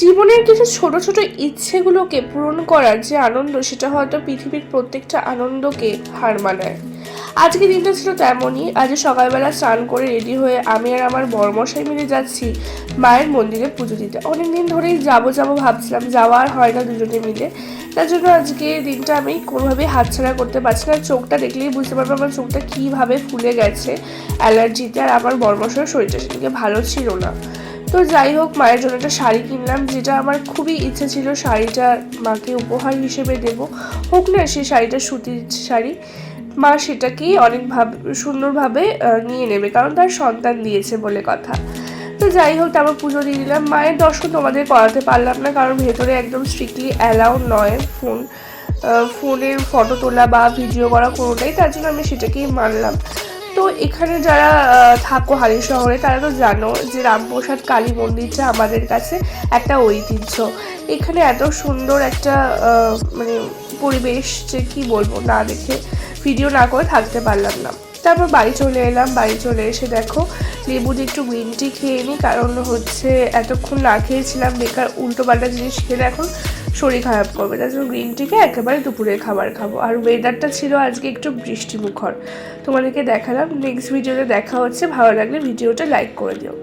জীবনের কিছু ছোট ছোট ইচ্ছেগুলোকে পূরণ করার যে আনন্দ, সেটা হয়তো পৃথিবীর প্রত্যেকটা আনন্দকে হার মানায়। আজকে দিনটা ছিল তেমনই। আজ সকালবেলা স্নান করে রেডি হয়ে আমি আর আমার বর্মশাই মিলে যাচ্ছি মায়ের মন্দিরে পুজো দিতে। অনেকদিন ধরেই যাব যাব ভাবছিলাম, যাওয়া আর হয় না দুজনে মিলে। তার জন্য আজকে দিনটা আমি কোনোভাবেই হাতছাড়া করতে পারছি না। চোখটা দেখলেই বুঝতে পারব আমার চোখটা কীভাবে ফুলে গেছে অ্যালার্জিতে। আর আমার বর্মশার শরীরটা সেদিকে ভালো ছিল না। তো যাই হোক, মায়ের জন্য একটা শাড়ি কিনলাম, যেটা আমার খুবই ইচ্ছে ছিল শাড়িটা মাকে উপহার হিসেবে দেব। হোক না সেই শাড়িটা সুতির শাড়ি। মা সেটাকেই অনেক ভাব, সুন্দরভাবে নিয়ে নেবে, কারণ তার সন্তান দিয়েছে বলে কথা। তো যাই হোক, তারপর পুজো দিয়ে দিলাম। মায়ের দর্শন তোমাদের করাতে পারলাম না, কারণ ভেতরে একদম স্ট্রিক্টলি অ্যালাউ নয় ফোন ফোনের ফটো তোলা বা ভিডিও করা কোনোটাই, তার জন্য আমি সেটাকেই মানলাম। তো এখানে যারা থাকো হালি শহরে, তারা তো জানো যে রামপ্রসাদ কালী মন্দিরটা আমাদের কাছে একটা ঐতিহ্য। এখানে এত সুন্দর একটা মানে পরিবেশ যে কি বলব, না দেখে ভিডিও না করে থাকতে পারলাম না। তারপর বাড়ি চলে এলাম, বাড়ি চলে এসে দেখো, লেবু দিয়ে একটু গ্রিন টি খেয়ে নিই কারণ হচ্ছে এতক্ষণ না খেয়েছিলাম, বেকার উল্টো পাল্টা জিনিস খেলে এখন শরীর খারাপ করবে, তার জন্য গ্রিন টিকে একেবারে দুপুরের খাবার খাব। আর ওয়েদারটা ছিল আজকে একটু বৃষ্টিমুখর। তোমাদেরকে দেখালাম নেক্সট ভিডিওতে দেখা হচ্ছে। ভালো লাগলে ভিডিওটা লাইক করে দিও।